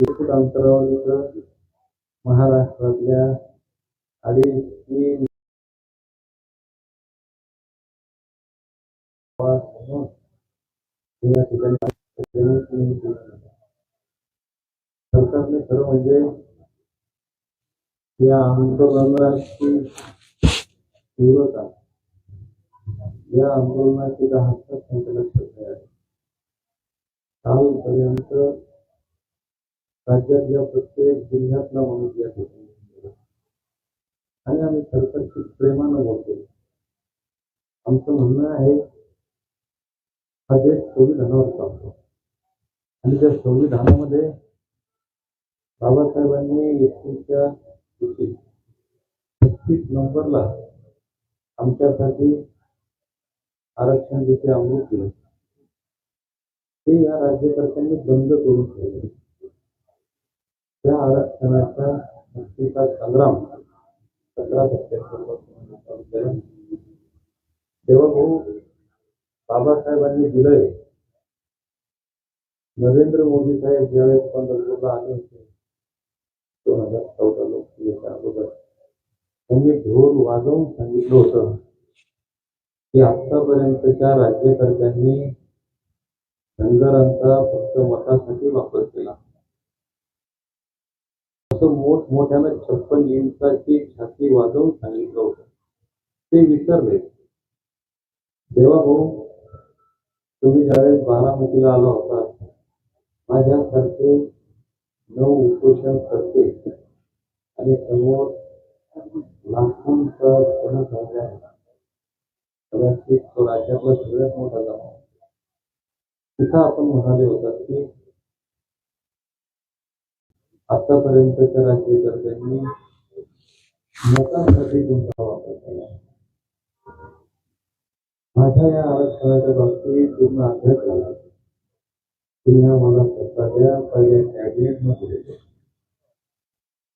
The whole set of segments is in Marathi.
फूट अंतरावर इथं महाराष्ट्रातल्या अडीच तीन पाच म्हणून हे या ठिकाणी सगळ्यांनी तुम्ही केलं आहे. सरकारने खरं म्हणजे या आंदोलनाची तीव्रता या आंदोलनाची दहाच्या त्यांच्या लक्षात आहे कालपर्यंत राज्यातल्या प्रत्येक जिल्ह्यातला माणूस या ठिकाणी आणि आम्ही सरकारशी प्रेमानं बोलतो. आमचं म्हणणं आहे हा देश संविधानावर चालतो. आणि त्या संविधानामध्ये बाबासाहेबांनी एकवीसच्या दिवशी पस्तीस नंबरला आमच्यासाठी आरक्षण जिथे अमृत दिलं ते या राज्यकर्त्यांनी बंद करून ठेवले. या आरक्षणाच्या मुक्तीचा संग्राम सतरा सप्टेंबर देवभाऊ तेव्हा भाऊ बाबासाहेबांनी दिलंय नरेंद्र मोदी साहेब ज्यावेळेस पंढरपूरला आले होते दोन हजार चौदा लोकसभेच्या अगोदर त्यांनी ढोल वाजवून सांगितलं होतं की आतापर्यंतच्या राज्यकर्त्यांनी धनगरांचा फक्त मतासाठी वापर केला. असं मोठमोठ्यानं छप्पन इंचाची छाती वाजवून सांगितलं होतं. ते विसरले. देवा भाऊ तुम्ही ज्यावेळेस बारामतीला आला होता माझ्यासारखे नऊ उपोषण करते आणि समोर लाखोंचा झाले आहे. कदाचित तो राज्यातला सगळ्यात मोठा जमा तिथं आपण म्हणाले होतात की आतापर्यंतच्या राज्यकर्त्यांनी मतांसाठी तुमचा वापर केला. माझ्या या आरक्षणाच्या बाबतीत पूर्ण अभ्यास झाला. तुम्ही आम्हाला सत्ता द्या पहिल्या कॅबिनेटमध्ये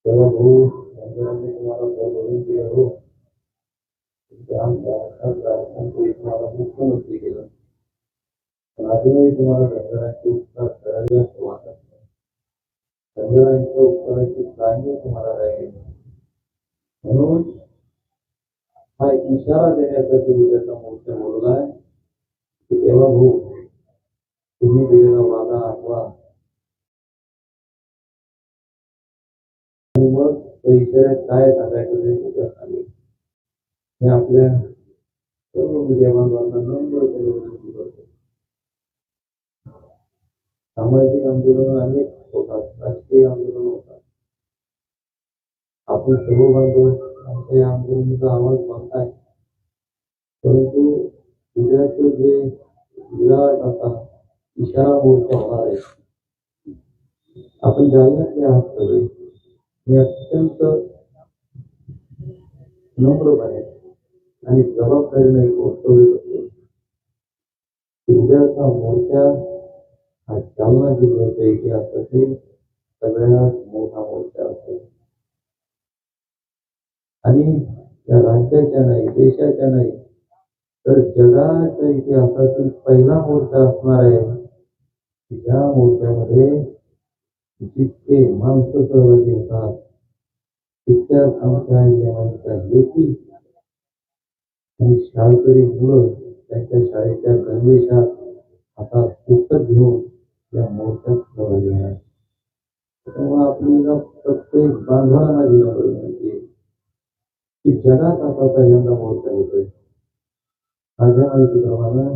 तेव्हा भाऊ रंजनांनी तुम्हाला बोलून दिलं हो. तुमच्या आमदार तुम्हाला मुख्यमंत्री केलं. पण अजूनही तुम्हाला रंजनाचे उपचार करायला वाटत नाही रंजनांच्या उपकाराची जाणीव तुम्हाला राहील म्हणून हा इशारा देण्यासाठी उद्याचा मोर्चा बोलला आहे की तेव्हा भाऊ तुम्ही दिलेला वादा आठवा आणि मग त्या इशाऱ्यात काय सांगायचं ते उद्या सांगेल हे आपल्या सर्व विद्यमानांना नंबर नम्र विनंती करतो सामाजिक आंदोलन अनेक होतात. राजकीय आंदोलन होतात. आपण सर्व बांधव आमच्या या आंदोलनाचा आवाज मानताय परंतु उद्याचं जे विराट आता इशारा मोर्चा होणार आहे आपण जालन्यातले आहात सगळे. मी अत्यंत नम्रपणे आणि जबाबदारीने एक वक्तव्य करतो उद्याचा मोर्चा हा जालना जिल्ह्याच्या इतिहासातील सगळ्यात मोठा मोर्चा असेल आणि या राज्याच्या नाही देशाच्या नाही तर जगाच्या इतिहासातील पहिला मोर्चा असणार आहे. या ज्या मोर्चामध्ये जितके माणसं सहभागी होतात तितक्याच आमच्या आईच्या लेखी आणि शाळकरी मुलं त्यांच्या शाळेच्या गणवेशात आता पुस्तक घेऊन त्यामुळे आपल्याला प्रत्येक बांधवांना दिला पाहिजे. म्हणजे की जगात आता पहिल्यांदा मोर्चा होतोय. माझ्या माहितीप्रमाणे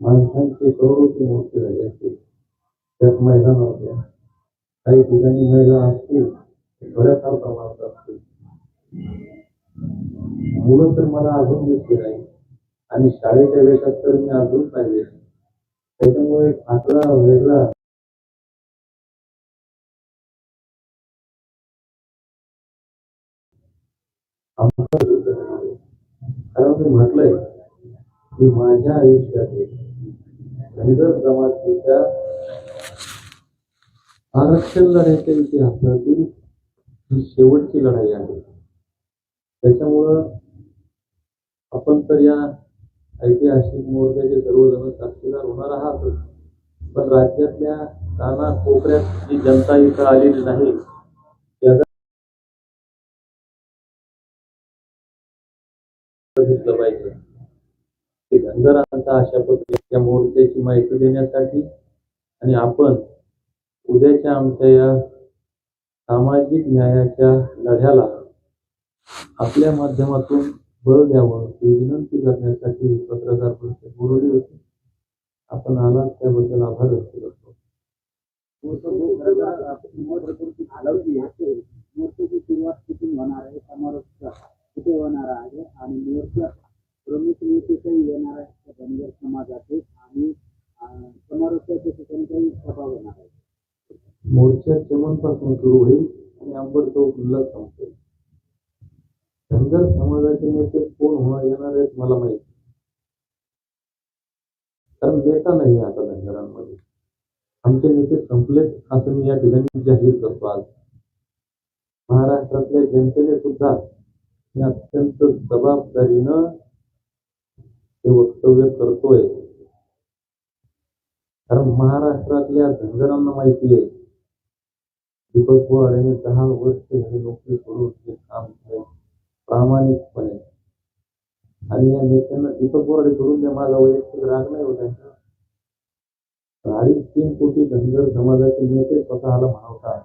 माणसांचे करोडोचे मोर्चे झाले असते त्यात महिला नव्हत्या. काही ठिकाणी महिला असतील बऱ्याचफार प्रमाणात असतील. मुलं तर मला अजून दिसते नाही आणि शाळेच्या वेशात तर मी अजून पाहिजे त्याच्यामुळे एक आकडा वेगळा कारण मी म्हटलंय की माझ्या आयुष्यातील धनगर जमातीच्या आरक्षण लढ्याच्या इतिहासातील ही शेवटची लढाई आहे. त्याच्यामुळं आपण तर या ऐतिहासिक मोर्चाचे सर्वजण साक्षीदार होणार आहात पण राज्यातल्या काना कोपऱ्यात जी जनता इथं आलेली नाही त्याचा बघितलं पाहिजे. की धनगरांचा अशा पद्धतीच्या मोर्चाची माहिती देण्यासाठी आणि आपण उद्याच्या आमच्या या सामाजिक न्यायाच्या लढ्याला आपल्या माध्यमातून बळ द्यावं ही विनंती करण्यासाठी ही पत्रकार परिषद बोलवली होती. आपण आलात त्याबद्दल आभार व्यक्त करतो. मूर्तीची सुरुवात कुठून होणार आहे समारोप कुठे होणार आहे आणि मोर्चा प्रमुख नेते काही येणार आहे धनगर समाजाचे आणि अं, ठिकाणी काही सभा होणार आहे मोर्चा चमनपासून सुरू होईल आणि अंबर चौकला संपेल. धनगर समाजाचे नेते कोण होणार येणार आहेत मला माहिती कारण देता नाही आता धनगरांमध्ये आमचे नेते संपलेत असं मी या ठिकाणी जाहीर करतो आज. महाराष्ट्रातल्या जनतेने सुद्धा मी अत्यंत जबाबदारीनं हे वक्तव्य करतोय. कारण महाराष्ट्रातल्या धनगरांना माहिती आहे दीपक बोराडेने दहा वर्ष झाली नोकरी सोडून ते काम केलं. प्रामाणिकपणे. आणि या नेत्यांना दीपक बोराडे करून द्या माझा वैयक्तिक राग नाही होत आहे. अडीच तीन कोटी धनगर समाजाचे नेते स्वतःला म्हणवतात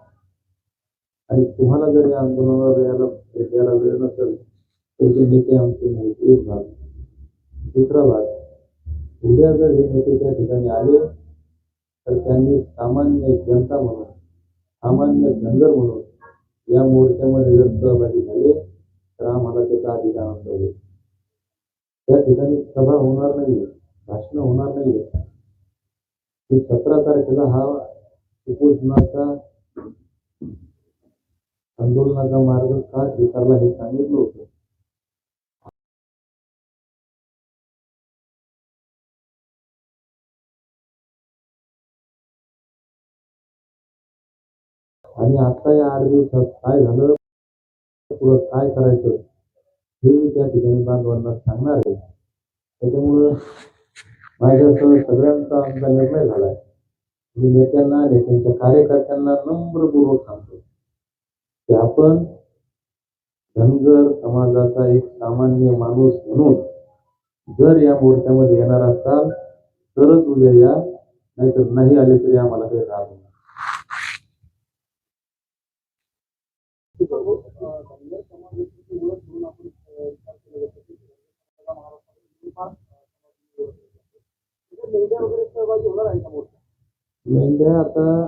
आणि तुम्हाला जर या आंदोलनाला यायला द्यायला वेळ नसेल तर ते नेते आमचे नाही एक भाग. दुसरा भाग. उद्या जर हे नेते त्या ठिकाणी आले तर त्यांनी सामान्य जनता म्हणून सामान्य धनगर म्हणून या मोर्चामध्ये जर सहभागी झाले तर आम्हाला त्याचा अधिक आनंद होईल त्या ठिकाणी सभा होणार नाहीये भाषण होणार नाहीये. की सतरा तारखेला हा उपोषणाचा आंदोलनाचा मार्ग का स्वीकारला हे सांगितलं होतं. आणि आता या आठ दिवसात काय झालं? पुढं काय करायचं? हे मी त्या ठिकाणी बांधवांना सांगणार आहे. त्याच्यामुळं माझ्यासह सगळ्यांचा आमचा निर्णय झालाय. मी नेत्यांना नेत्यांच्या कार्यकर्त्यांना नम्रपूर्वक सांगतो की आपण धनगर समाजाचा एक सामान्य माणूस म्हणून जर या मोर्चामध्ये येणार असाल तरच उद्या या नाहीतर नाही आले तरी आम्हाला काही राहत नाही धनगर समाजाची ओळख म्हणून आपण अं, विचार केला जातो की आपला महाराष्ट्रामध्ये फार समाजाची ओळख केली जाते. तिथे मेंढ्या वगैरे सहभागी होणार आहे का मोर्चा मेंढ्या आता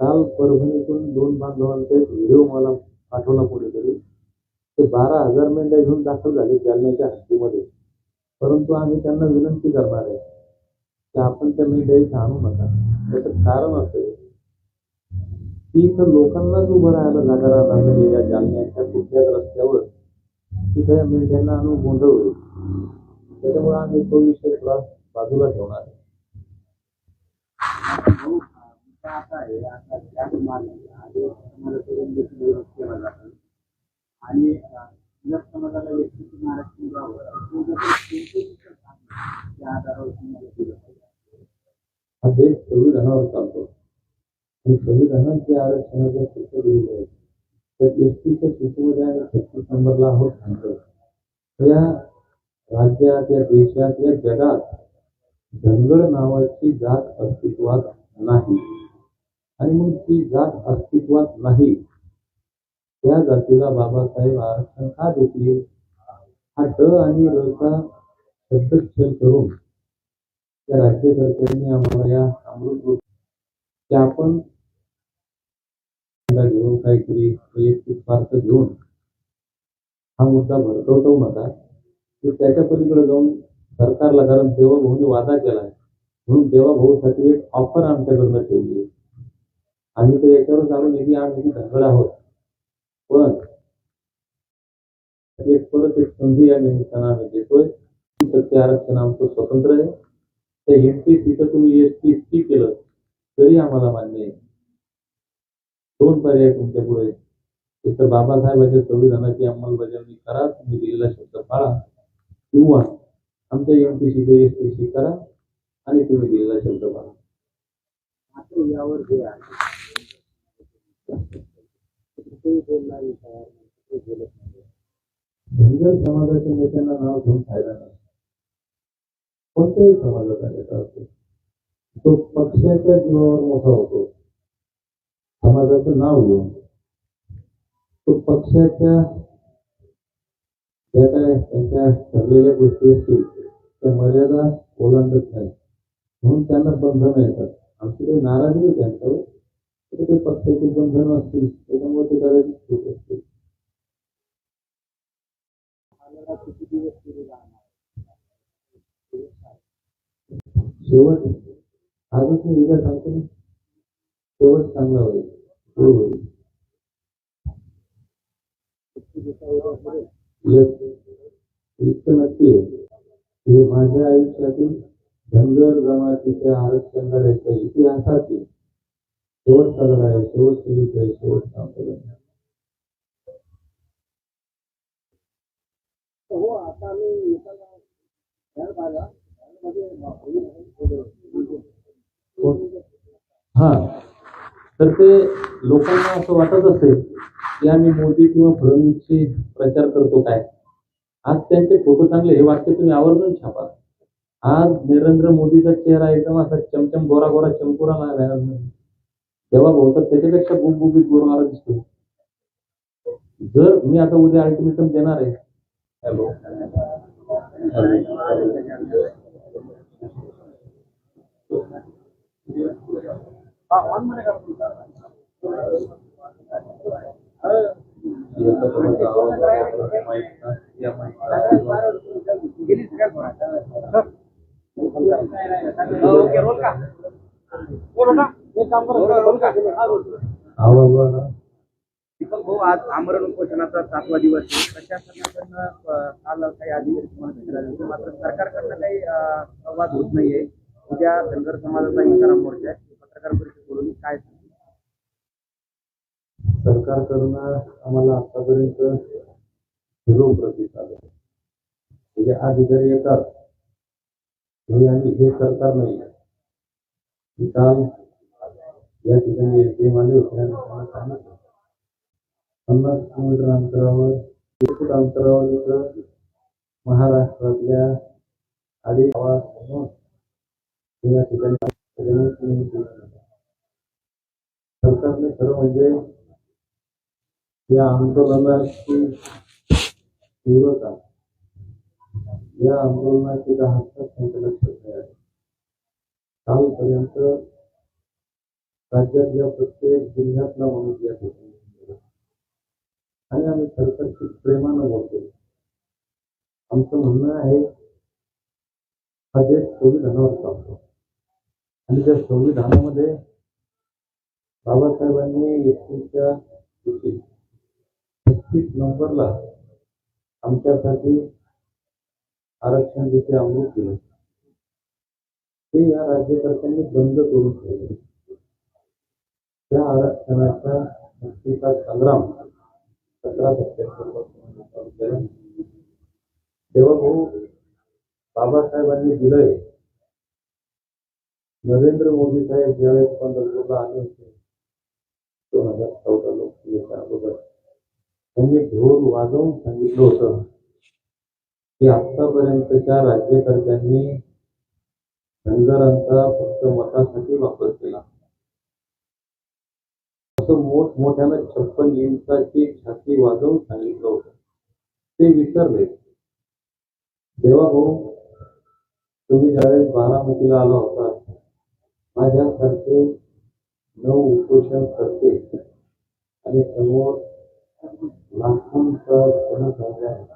काल परभणीतून दोन बांधवांचा एक व्हिडिओ मला पाठवला कोणीतरी ते बारा हजार मेंढ्या घेऊन दाखल झाले जालन्याच्या हद्दीमध्ये. परंतु आम्ही त्यांना विनंती करणार आहे की आपण त्या मेंढ्या इथे आणू नका. त्याचं कारण असं की इथं लोकांनाच उभं राहायला जागा राहणार नाही या जालन्याच्या कुठल्याच रस्त्यावर. तिथे या मेंढ्यांना आणून गोंधळ होईल. त्याच्यामुळे आम्ही तो विषय थोडा बाजूला ठेवणार आहे. देश संविधानावर चालतो. आणि संविधानात आरक्षणाच्या सूत्र दिलेले आहेत त्या एस टीच्या सूचीमध्ये आम्ही छत्तीस नंबरला आहोत सांगतो त्या राज्यात या देशात या जगात धनगड नावाची जात अस्तित्वात नाही. आणि मग ती जात अस्तित्वात नाही. त्या जातीला बाबासाहेब आरक्षण का देतील? हा ड आणि रचा शब्दच्छल करून त्या राज्यकर्त्यांनी आम्हाला या अमृत की आपण घेऊन काहीतरी वैयक्तिक स्वार्थ घेऊन हा मुद्दा भडकवतो नका त्याच्या पलीकडे जाऊन सरकारला कारण देवभूमी वादा केलाय म्हणून देवाभाऊसाठी एक ऑफर आमच्याकडनं ठेवली आम्ही तर याच्यावर जाणून की आम्ही किती धनगड आहोत. पण एक परत एक संधी या निमित्तानं आम्ही देतोय. तीस आरक्षण आमचं स्वतंत्र आहे. त्या एमपीसीचं तुम्ही एस टी सी केलं तरी आम्हाला मान्य आहे. दोन पर्याय तुमच्यापुढे एक तर बाबासाहेबांच्या संविधानाची अंमलबजावणी करा तुम्ही दिलेला शब्द पाळा किंवा आमच्या एमपीसीचं एस टी सी करा. आणि तुम्ही दिलेला शब्द पाळा मात्र यावर जे आहे. कुठेही बोलणारे तयार नाही कुठेही बोलत नाही. धनगर समाजाच्या नेत्यांना नाव घेऊन फायदा नाही. कोणत्याही समाजाचा नेता असतो तो पक्षाच्या जीवावर मोठा होतो. समाजाचं नाव घेऊन. तो पक्षाच्या ज्या काय त्यांच्या ठरलेल्या गोष्टी असतील त्या मर्यादा ओलांडत नाही. म्हणून त्यांना बंधनं येतात. आमची काही नाराजी नाही त्यांच्यावर तर ते पक्षाचे बंधन असतील त्याच्यामुळे ते कदाचित होत असतील शेवट आजच मी उद्या सांगतो ना. शेवट चांगला होईल होईल. इतकं नक्की आहे. हे माझ्या आयुष्यातील धनगर जमातीच्या आरक्षण लढ्याच्या इतिहासातील शेवटचा लढा आहे शेवटची युद्ध आहे शेवटचा आंदोलन. हो आता आम्ही. हा तर ते लोकांना असं वाटत असेल की आम्ही मोदी किंवा फडणवीसची प्रचार करतो काय आज त्यांचे फोटो चांगले हे वाक्य तुम्ही आवर्जून छापा आज नरेंद्र मोदीचा चेहरा एकदम असा चमचम गोरा गोरा चमकुरा लागला तेव्हा बहुतेक त्याच्यापेक्षा गुबगुबीत गोरवारा दिसतो. जर मी आता उद्या अल्टिमेटम देणार आहे. हॅलो हा, दीपक भाऊ आज आमरण उपोषणाचा सातवा दिवस आहे. प्रशासनाकडनं काल काही अधिवेशन तुम्हाला भेटायला मात्र सरकारकडनं काही संवाद होत नाहीये उद्या धनगर समाजाचा इशारा मोर्चा आहे पत्रकार परिषद बोलून काय सरकारकडनं आम्हाला आतापर्यंत झिरो प्रतिसाद म्हणजे अधिकारी येतात हे आम्ही हे सरकार नाही मी काल या ठिकाणी एस आले होते आणि त्यांना सांगितलं पन्नास किलोमीटर अंतरावर फूट अंतरावर इथं महाराष्ट्रातल्या अडीच गावात म्हणून ते या ठिकाणी सगळ्यांनी तुम्ही केलं नाही. सरकारने खरं म्हणजे या आंदोलनाची तीव्रता या आंदोलनाचे दहा त्यांच्या लक्षात नाही कालपर्यंत राज्यातल्या प्रत्येक जिल्ह्यातला माणूस या ठिकाणी आणि आम्ही सरकारशी प्रेमानं बोलतो. आमचं म्हणणं आहे हा देश संविधानावर चालतो. आणि त्या संविधानामध्ये बाबासाहेबांनी एकवीसच्या दिवशी छत्तीस नंबरला आमच्यासाठी आरक्षण जिथे अमृत दिलं ते या राज्यकर्त्यांनी बंद करून ठेवले. त्या आरक्षणाच्या मुक्तीचा संग्राम सतरा सप्टेंबर तेव्हा भाऊ बाबासाहेबांनी दिलंय नरेंद्र मोदी साहेब ज्यावेळेस पंढरपूरला आले होते दोन हजार चौदा लोकसभेच्या अगोदर त्यांनी ढोल वाजवून सांगितलं होतं की आतापर्यंतच्या राज्यकर्त्यांनी धनगरांचा फक्त मतासाठी वापर केला. असं मोठमोठ्यानं छप्पन इंचाची छाती वाजवून सांगितलं होतं. ते विसरले. तेव्हा भाऊ हो, तुम्ही ज्यावेळेस बारामतीला आला होता माझ्यासारखे नऊ उपोषण करते आणि समोर लाखोंचा जनसंख्या आहे.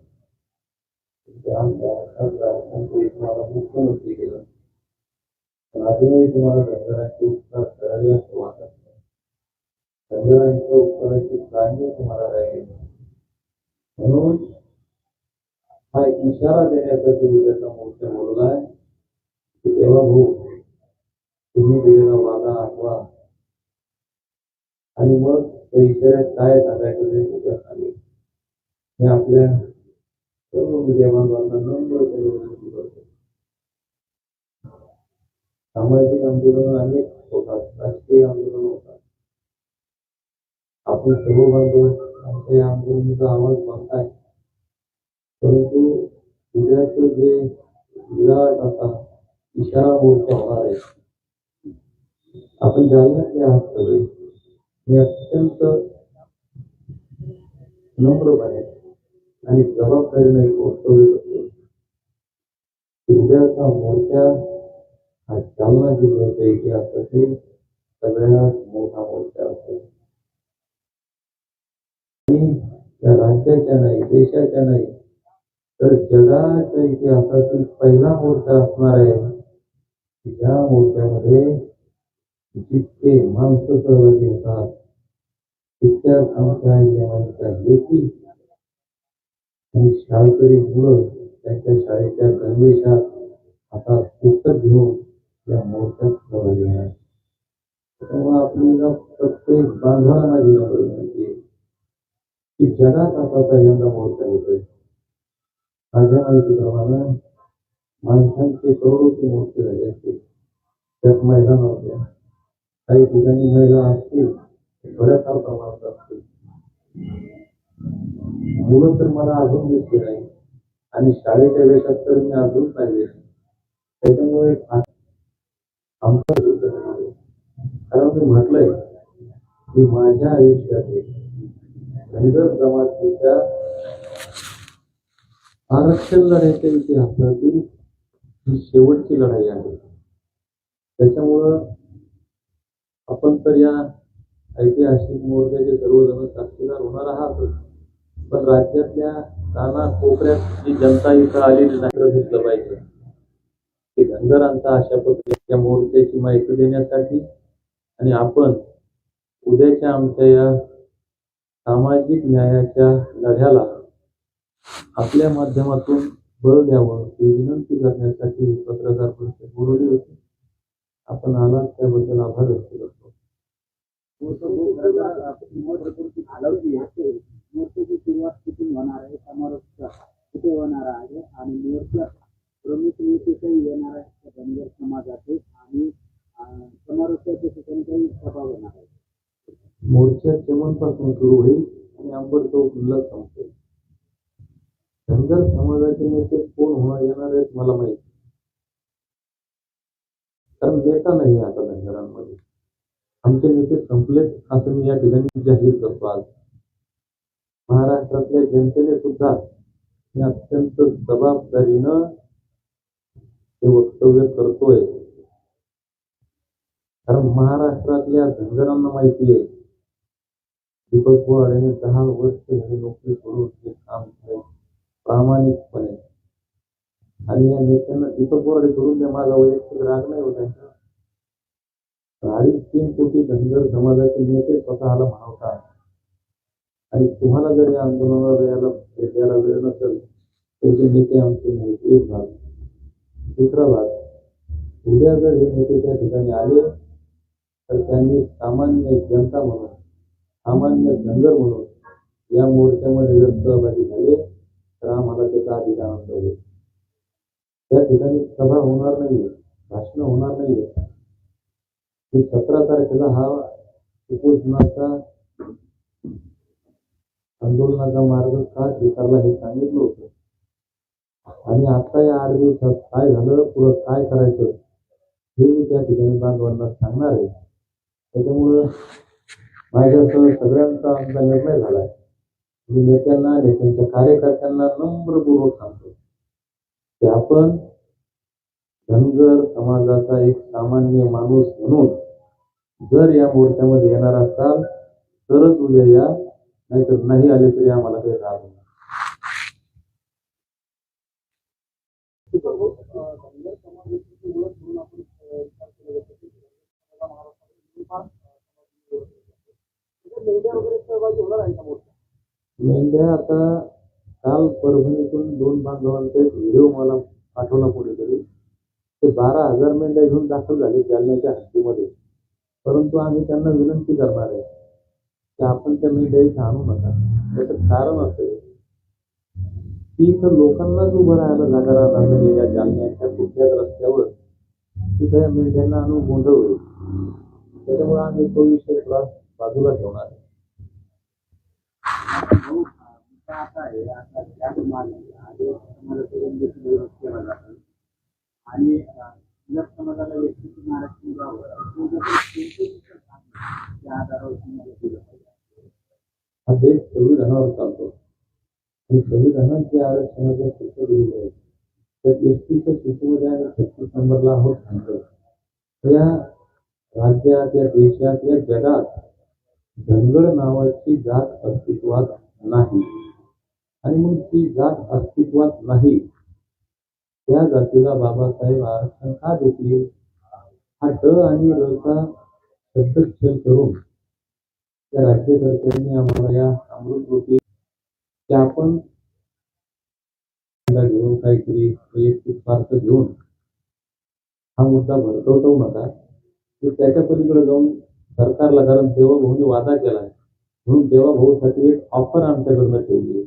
तुमच्या तुम्हाला मुख्यमंत्री केलं पण अजूनही तुम्हाला धनगरांची उपकार करावे असं वाटत नाही धनगरांच्या जाणीव तुम्हाला राहील म्हणून हा एक इशारा देण्यासाठी उद्याचा मोर्चा की तेव्हा भाऊ तुम्ही दिलेला वादा आठवा आणि मग त्या इशाऱ्यात काय सांगायचं ते उद्या सांगेल? आपल्या सामाजिक आंदोलन अनेक होतात राजकीय आंदोलन होतात आपण सर्व बांधव आमच्या या आंदोलनाचा आवाज़ बनताय परंतु उद्याचं जे विराट असा इशारा मोर्चा होणार आहे आपण जालन्यातले आहात सगळे मी अत्यंत नम्रपणे आणि जबाबदारीने एक वक्तव्य करतो. उद्याचा मोर्चा हा जालना जिल्ह्याच्या इतिहासातील सगळ्यात मोठा मोर्चा असेल आणि या राज्याच्या नाही देशाच्या नाही तर जगाच्या इतिहासातील पहिला मोर्चा असणार आहे. या मोर्चामध्ये जितके माणसं सहभागी होतात तितक्याच आमच्या लेखी आणि शाळकरी मुलं त्यांच्या शाळेच्या गणवेशात हातात पुस्तक घेऊन या मोर्चात सहभागी होणार त्यामुळे आपल्याला प्रत्येक बांधवांना विनंती विनंती म्हणजे की जगात आता पहिल्यांदा मोर्चा होतोय माझ्या माहितीप्रमाणे माणसांचे करोडोचे मोर्चे झाले असतील. त्यात महिला नव्हत्या. काही ठिकाणी महिला असतील बऱ्याचशा प्रमाणात असतील. मुलं तर मला अजून दिसते नाही. आणि शाळेच्या वेशात तर मी अजून पाहिजे त्याच्यामुळे आमचा कारण मी म्हटलंय की माझ्या आयुष्यातील धनगर जमातीच्या आरक्षण लढ्याच्या इतिहासातील ही शेवटची लढाई आहे. त्याच्यामुळं आपण तर या ऐतिहासिक मोर्चाचे सर्वजण साक्षीदार होणार आहात पण राज्यातल्या नाना कोपऱ्यात जी जनता इथं आलेली नाही घेतलं पाहिजे. की धनगरांचा अशा पद्धतीच्या मोर्चाची माहिती देण्यासाठी आणि आपण उद्याच्या आमच्या या सामाजिक न्यायाच्या लढ्याला आपल्या माध्यमातून बळ द्यावं ही विनंती करण्यासाठी पत्रकार परिषद बोलवली होती. आपण आलात त्याबद्दल आभार व्यक्त करतो. मूर्तीची सुरुवात कुठून होणार आहे? समारोप कुठे होणार आहे? आणि मोर्चा प्रमुख नेते काही येणार आहे? धनगर समाजाचे आणि अं, ठिकाणी काही सभा होणार आहे मोर्चा चमनपासून सुरू होईल आणि अंबर चौकला संपेल. धनगर समाजाचे नेते कोण होणार येणार आहेत मला माहिती कारण नेता नाही आता धनगरांमध्ये. आमचे नेते संपलेत असं मी या ठिकाणी जाहीर करतो आज. महाराष्ट्रातल्या जनतेने सुद्धा मी अत्यंत जबाबदारीनं हे वक्तव्य करतोय. कारण महाराष्ट्रातल्या धनगरांना माहिती आहे दीपक यांनी दहा वर्ष झाली नोकरी करून हे काम केले प्रामाणिकपणे. आणि या नेत्यांना दीपक बोराडे करून द्या माझा वैयक्तिक राग नाही होत अडीच तीन कोटी धनगर समाजाचे नेते स्वतःला म्हणवतात आणि तुम्हाला जर या आंदोलनाला यायला भेटायला वेळ नसेल तर ते नेते आमचे माहिती एक भाग. दुसरा भाग उद्या जर हे नेते त्या ठिकाणी आले तर त्यांनी सामान्य जनता म्हणून सामान्य धनगर म्हणून या मोर्चामध्ये जर सहभागी झाले तर आम्हाला त्याचा अधिक आनंद होईल. त्या ठिकाणी सभा होणार नाहीये भाषण होणार नाहीये. सतरा तारखेला हा उपोषणाचा आंदोलनाचा मार्ग का स्वीकारला हे सांगितलं होतं. आणि आता या आठ दिवसात काय झालं पुढं काय करायचं हे मी त्या ठिकाणी बांधवांना सांगणार आहे. त्याच्यामुळं माझ्यासह सगळ्यांचा आमचा निर्णय झालाय. मी नेत्यांना नेत्यांच्या कार्यकर्त्यांना नम्रपूर्वक सांगतो की आपण धनगर समाजाचा एक सामान्य माणूस म्हणून जर या मोर्चामध्ये येणार असाल तरच उद्या या नाहीतर नाही आले तरी आम्हाला काही राग नाही. मेंढ्या आता काल परभणीतून दोन बांधवांचा एक व्हिडिओ मला पाठवला कोणीतरी ते बारा हजार मेंढ्या घेऊन दाखल झाले जालन्याच्या हद्दीमध्ये. परंतु आम्ही त्यांना विनंती करणार आहे की आपण त्या मेंढ्या आणू नका त्याचं कारण असं की इथं लोकांनाच उभं राहायला जागा राहणार नाही या जालन्याच्या कुठल्याच रस्त्यावर तिथं या मेंढ्यांना आणून गोंधळ होईल त्याच्यामुळे आम्ही तो विषय थोडा बाजूला ठेवणार आहे आहे आता आणि समाजाला व्यक्ती त्या आधारावर हा देश संविधानावर चालतो आणि संविधानात जे आरक्षणाच्या सूचना दिलेले आहेत त्यात एस टीच्या सूचीमध्ये आम्ही छत्तीस नंबरला आहोत सांगतो तर या राज्यात या देशात या जगात धनगड नावाची जात अस्तित्वात नाही। आणि मग ती जात अस्तित्वात नाही। त्या जातीला बाबासाहेब आरक्षण का देतील हा? ड आणि रचा चा करून त्या राज्यकर्त्यांनी आम्हाला या अमृतज्योती त्या आपण घेऊन काहीतरी वैयक्तिक स्वार्थ घेऊन हा मुद्दा भडकवता नका त्याच्या पलीकडे जाऊन सरकारला कारण देवाभाऊने वादा केला म्हणून देवाभाऊसाठी एक ऑफर आमच्याकडनं ठेवली आहे.